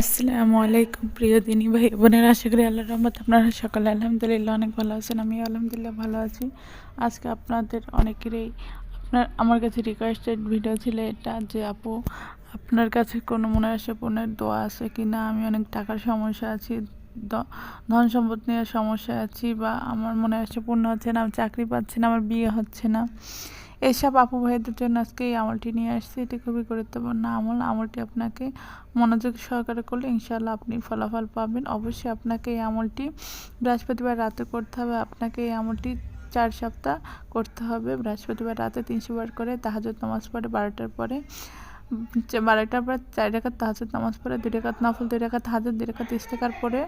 আসসালামু আলাইকুম প্রিয় দিনী ভাই বোনের, আশা করি আল্লাহ রহমত আপনারা সকালে আলহামদুলিল্লাহ অনেক ভালো আছেন আমি আলহামদুলিল্লাহ ভালো আছি। আজকে আপনাদের অনেকেরই আপনার, আমার কাছে রিকোয়েস্টেড ভিডিও ছিল এটা যে, আপু, আপনার কাছে কোনো মনে আসে পূর্ণের দোয়া আছে কি না আমি অনেক টাকার সমস্যা আছি ধন সম্পদ নিয়ে সমস্যা আছি বা আমার মনে আসে পূর্ণ হচ্ছে না, আমি চাকরি পাচ্ছি না, আমার বিয়ে হচ্ছে না। এইসব আপু ভাইদের জন্য আজকে এই আমলটি নিয়ে আসছি, এটি খুবই গুরুত্বপূর্ণ আমল। আমলটি আপনাকে মনোযোগ সহকারে করলে ইনশাল্লাহ আপনি ফলাফল পাবেন। অবশ্যই আপনাকে এই আমলটি বৃহস্পতিবার রাতে করতে হবে। আপনাকে এই আমলটি চার সপ্তাহ করতে হবে। বৃহস্পতিবার রাতে তিনশো বার করে তাহাজত নামাজ পড়ে, বারোটার পরে বারোটার পর চার রেখাত তাহাজত নামাজ পড়ে, দুই রেখাত নফল, দুই রেখাত হাজত, দুই রেখাত ইস্তেকার পরে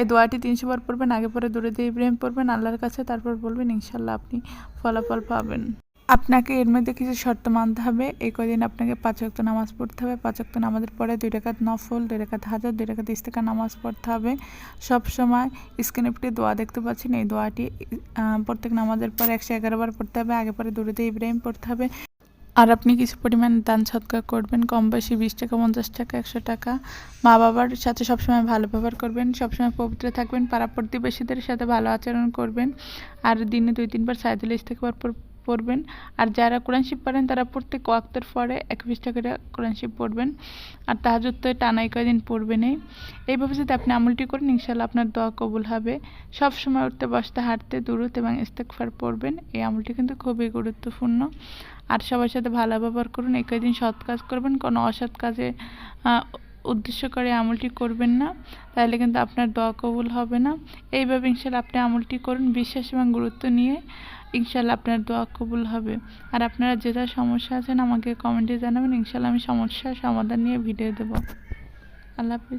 এই দোয়াটি তিনশো বার পড়বেন। আগে পরে দূরে দিয়ে ইব্রাহিম পড়বেন। আল্লাহর কাছে তারপর বলবেন ইনশাল্লাহ আপনি ফলাফল পাবেন। আপনাকে এর মধ্যে কিছু শর্ত মানতে হবে। এই কদিন আপনাকে পাঁচ ওয়াক্ত নামাজ পড়তে হবে। পাঁচ ওয়াক্ত নামাজের পরে দুই রেখাত নফল, দুই রেখাত হাজার, দুই রেখাত ইস্তেকা নামাজ পড়তে হবে। সব সময় স্ক্রিনে একটি দোয়া দেখতে পাচ্ছেন। এই দোয়াটি প্রত্যেক নামাজের পর একশো এগারো বার পড়তে হবে। আগে পরে দূরেতে ইব্রাহিম পড়তে হবে। আর আপনি কিছু পরিমাণ দান সৎকার করবেন। কম বেশি বিশ টাকা, পঞ্চাশ টাকা, একশো টাকা। মা বাবার সাথে সবসময় ভালো ব্যবহার করবেন। সবসময় পবিত্র থাকবেন। পাড়া প্রতিবেশীদের সাথে ভালো আচরণ করবেন। আর দিনে দুই, তিনবার সাইদুল ইস্তেকবার পড়বেন। আর যারা কোরআন শিব পড়েন, তারা প্রত্যেক ওয়াক্তের পরে এক পৃষ্ঠা করে কোরআন শিব পড়বেন। আর তাহাজুদ তো টানাই কয়দিন পড়বেনই এইভাবে যদি আপনি আমলটি করেন ইনশাল্লাহ আপনার দোয়া কবুল হবে। সব সময় উঠতে, বসতে, হাঁটতে দূরত এবং ইস্তেকফার পড়বেন। এই আমলটি কিন্তু খুবই গুরুত্বপূর্ণ। আর সবার সাথে ভালো ব্যবহার করুন, এই কয়দিন সৎ কাজ করবেন, কোনো অসৎ কাজে উদ্দেশ্য করে আমলটি করবেন না। তাহলে কিন্তু আপনার দোয়া কবুল হবে না। এইভাবে ইনশাল্লাহ আপনি আমলটি করুন, বিশ্বাস এবং গুরুত্ব নিয়ে। ইনশাল্লাহ আপনার দোয়া কবুল হবে। আর আপনারা যে যেটা সমস্যা আছেন আমাকে কমেন্টে জানাবেন, ইনশাল্লাহ আমি সমস্যার সমাধান নিয়ে ভিডিও দেবো। আল্লাহ হাফিজ।